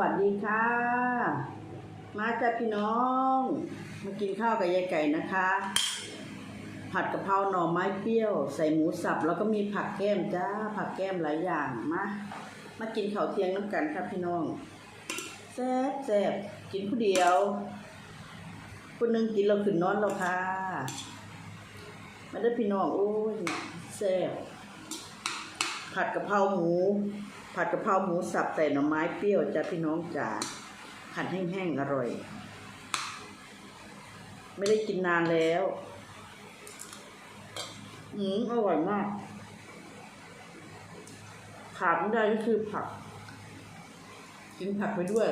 วัสดีค่ะ มาจ้าพี่น้อง มากินข้าวกับยายไก่นะคะ ผัดกะเพราหน่อไม้เปรี้ยว ใส่หมูสับ แล้วก็มีผักแก้มจ้า ผักแก้มหลายอย่างมามากินข้าวเที่ยงน้ำกันครับพี่น้องแซ่บแซ่บกินผู้เดียว คนหนึ่งกินเราขึ้นนอนแล้วค่ะมาได้พี่น้องโอ้ยแซ่บผัดกะเพราหมู ผัดกะเพราหมูสับใส่หน่อไม้เปรี้ยวจ้ะพี่น้องจ๋าผัดแห้งๆอร่อย ไม่ได้กินนานแล้ว อืมอร่อยมากขาดไม่ได้ก็คือผัก กินผักไปด้วย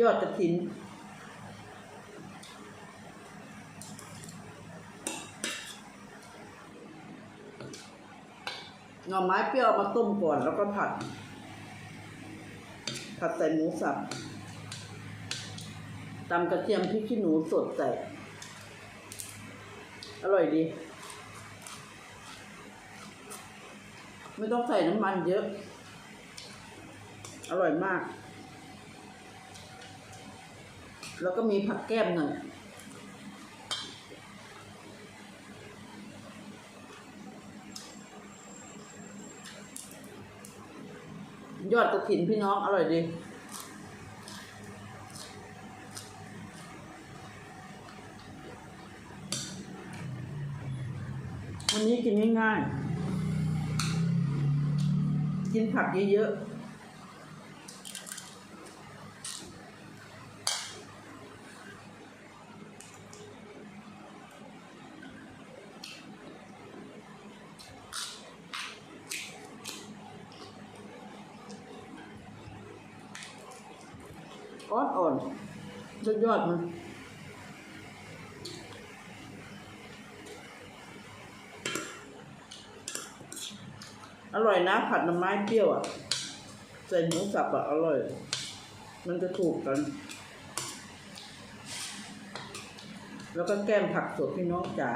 ยอดกระถิน หน่อไม้เปรี้ยวมาต้มก่อนแล้วก็ผัด ผัดใส่หมูสับตำกระเทียมพริกขี้หนูสดใส่ อร่อยดี ไม่ต้องใส่น้ำมันเยอะ อร่อยมาก แล้วก็มีผักแก้มหน่อย ยอดกระถินพี่น้องอร่อยดีวันนี้กินง่ายๆ กินผักเยอะๆ อ่อนๆยอดๆมันอร่อยนะ ผัดน่อไม้เปรี้ยวอะใส่หมูสับอะอร่อย มันจะถูกกัน แล้วก็แก้มผักสดพี่น้องจ๋า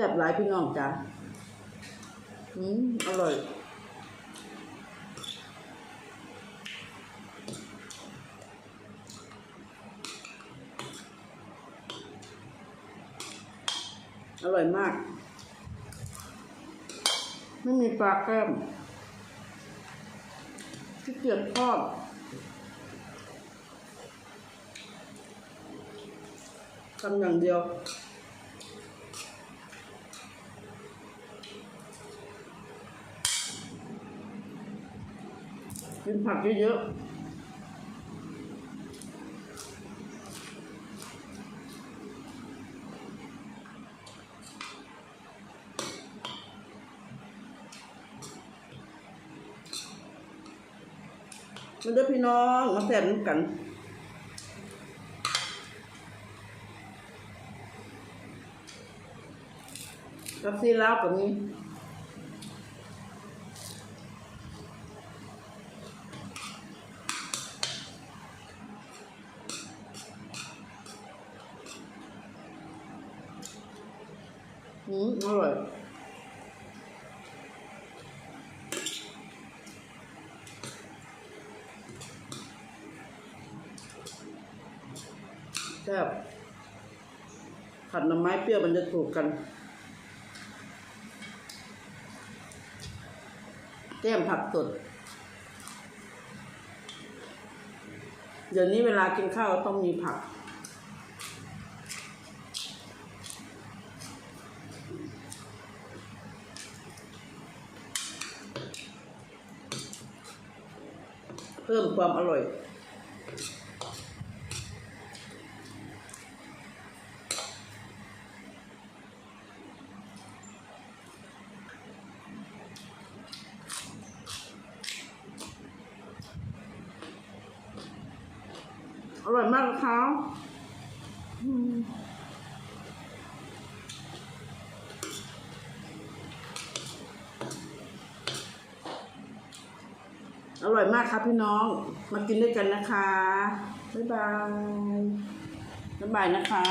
ซ่บหลายพี่น้องจ๋าอืมอร่อยอร่อยมาก ไม่มีปลาแก้มที่เกียจทอดทำอย่างเดียว กินผักเยอะๆมันเด้อพี่น้องมาแซ่บน้ำกันกับซีลาวกับนี้ อืมอร่อยแซ่บผัดน่อไม้เปรี้ยวมันจะถูกกัน แก้มผักสด เดี๋ยวนี้เวลากินข้าวต้องมีผัก พิ่มความอร่อย อร่อยมากเลยค่ะ อร่อยมากครับพี่น้อง มากินด้วยกันนะคะ บ๊ายบาย บ๊ายบายนะคะ